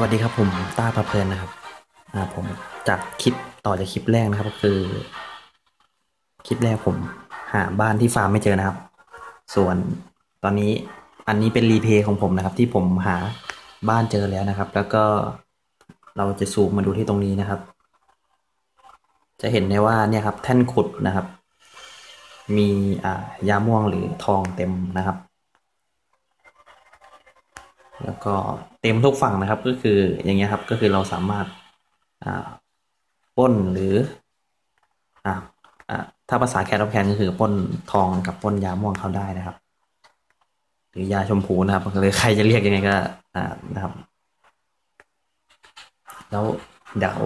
วัสดีครับผมต้าประเพลินนะครับอ่าผมจากคลิปต่อจากคลิปแรกนะครับ ก็คือ คลิปแรกผมหาบ้านที่ฟาร์มไม่เจอนะครับ ส่วนตอนนี้อันนี้เป็นรีเพย์ของผมนะครับ ที่ผมหาบ้านเจอแล้วนะครับ แล้วก็เราจะซูมมาดูที่ตรงนี้นะครับ จะเห็นได้ว่าเนี่ยครับ แท่นขุดนะครับ มีอ่ายาม่วงหรือทองเต็มนะครับ แล้วก็เต็มทุกฝั่งนะครับ ก็คืออย่างเงี้ยครับก็คือเราสามารถอ่าป้นหรืออ่าอ่าถ้าภาษาแคทอแคนก็คือป้นทองกับป้นยาม่วงเขาได้นะครับ หรือยาชมพูนะครับหรือใครจะเรียกยังไงก็อ่านะครับ แล้วเดี๋ยว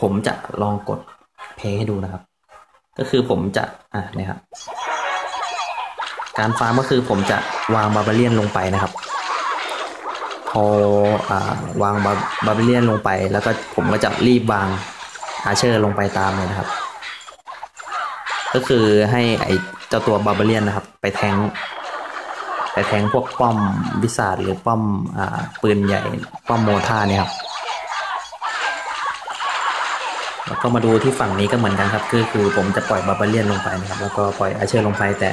ผมจะลองกดเพลงให้ดูนะครับ ก็คือผมจะอ่านะครับการฟาร์มก็คือผมจะวางบาบาเลียนลงไปนะครับ พออ่าวางบาบิเลียนลงไป แล้วก็ผมก็จะรีบวางอาเชอร์ลงไปตามเลยนะครับ ก็คือให้ไอเจ้าตัวบาบาเลียนนะครับ ไปแทงไปแทงพวกป้อมวิสาดหรือป้อมอ่าปืนใหญ่ป้อมโมท่าเนี่ยครับแล้วก็มาดูที่ฝั่งนี้ก็เหมือนกันครับคือคือผมจะปล่อยบาบาเลียนลงไปนะครับ แล้วก็ปล่อยอาเชอร์ลงไปแต่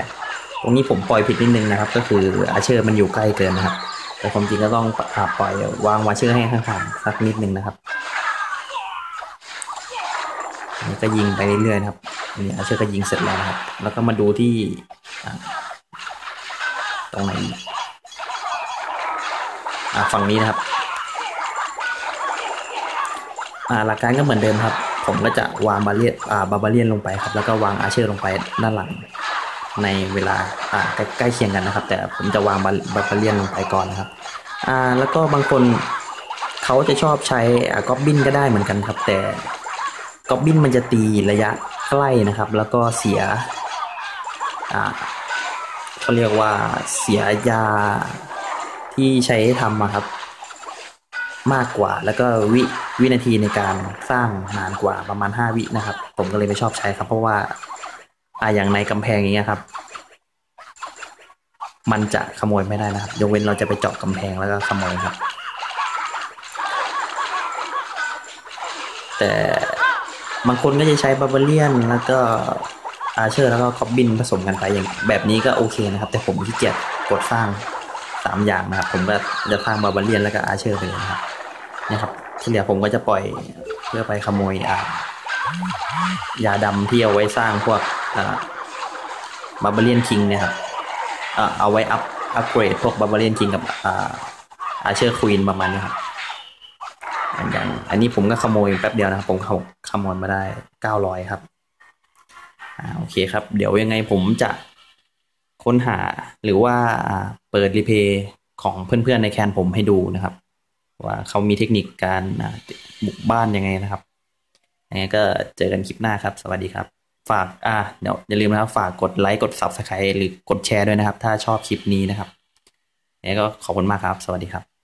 ตรงนี้ผมปล่อยผิดนิดนึงนะครับ ก็คืออาเชอร์มันอยู่ใกล้เกินนะครับ แต่ความจริงก็ต้องปล่อยวางวาเชอร์ให้ข้างๆสักนิดนึงนะครับก็ยิงไปเรื่อยๆนะครับนี่อาเชอร์ก็ยิงเสร็จแล้วนะครับ แล้วก็มาดูที่ตรงไหนฝั่งนี้นะครับหลักการก็เหมือนเดิมครับ ผมก็จะวางบาเลียนอ่บาบาเลียนลงไปครับ แล้วก็วางอาเชอร์ลงไปด้านหลัง ในเวลาใกล้เคียงกันนะครับ แต่ผมจะวางบาบาบาเลียนลงไปก่อนนะครับอ่าแล้วก็บางคนเขาจะชอบใช้อ่ากอบบินก็ได้เหมือนกันครับ แต่กอบบินมันจะตีระยะใกล้นะครับ แล้วก็เสียอ่าเขาเรียกว่าเสียยาที่ใช้ทำอะครับ มากกว่าแล้วก็วิวินาทีในการสร้างนานกว่าประมาณ 5 วินะครับ ผมก็เลยไม่ชอบใช้ครับ เพราะว่า อ่าอย่างในกำแพงอย่างเงี้ยครับ มันจะขโมยไม่ได้นะครับ ยกเว้นเราจะไปเจาะกำแพงแล้วก็ขโมยครับ แต่บางคนก็จะใช้บาบาเลียนแล้วก็อาเชอร์แล้วก็คอบบินผสมกันไปอย่างแบบนี้ก็โอเคนะครับ แต่ผมขี้เกียจกดสร้างสามอย่างนะครับ ผมก็จะสร้างบาบาเลียนแล้วก็อาเชอร์ไปเลยนะครับนะครับที่เหลือผมก็จะปล่อยเพื่อไปขโมยอ่ายาดำที่เอาไว้สร้างพวก อ่าบาบาเลียนคิงเนี่ยครับเอาไว้อัพอัพเกรดพวกบาบาเลียนคิงกับอาอาเชอร์ควีนประมาณนี้ครับอย่างอันนี้ผมก็ขโมยแป๊บเดียวนะครับ ผมขโมยมาได้เก้าร้อยครับอ่าโอเคครับ เดี๋ยวยังไงผมจะค้นหาหรือว่าเปิดรีเพย์ของเพื่อนๆในแคนผมให้ดูนะครับ ว่าเขามีเทคนิคการบุกบ้านยังไงนะครับยังไงก็เจอกันคลิปหน้าครับ สวัสดีครับ ฝากอ่าเดี๋ยวอย่าลืมนะครับฝากกดไลค์กด Subscribe หรือกดแชร์ด้วยนะครับ ถ้าชอบคลิปนี้นะครับเนี่ยก็ขอบคุณมากครับ สวัสดีครับ